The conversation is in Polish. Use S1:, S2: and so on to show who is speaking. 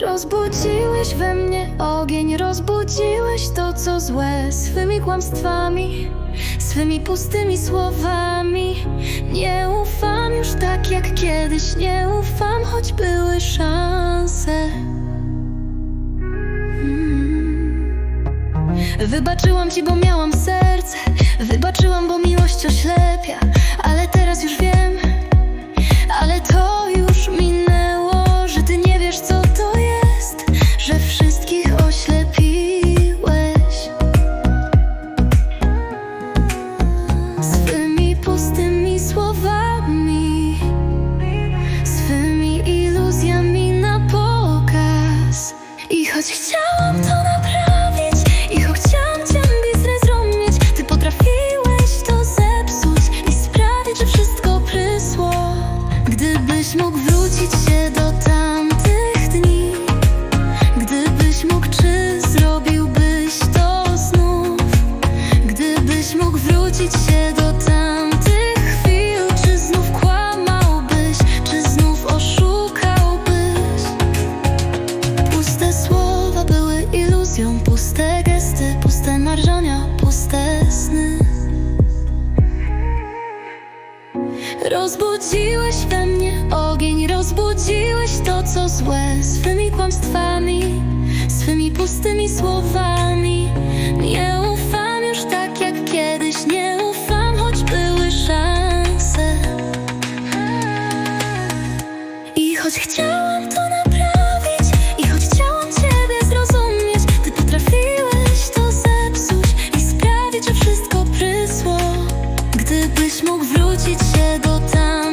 S1: Rozbudziłeś we mnie ogień, rozbudziłeś to, co złe swymi kłamstwami, swymi pustymi słowami. Nie ufam już tak jak kiedyś, nie ufam, choć były szanse. Wybaczyłam ci, bo miałam serce Wybaczyłam, Swymi pustymi słowami Swymi iluzjami na pokaz. I choć chciałam to naprawić I chciałam cię bistry zrozumieć Ty potrafiłeś to zepsuć I sprawić, że wszystko prysło. Gdybyś mógł wrócić się do tamtych Puste gesty, puste marzenia, puste sny. Rozbudziłeś we mnie ogień Rozbudziłeś to, co złe. Swymi kłamstwami, swymi pustymi słowami. Nie ufam już tak jak kiedyś Nie ufam, choć były szanse. I choć chciałam to byś mógł wrócić się do tam.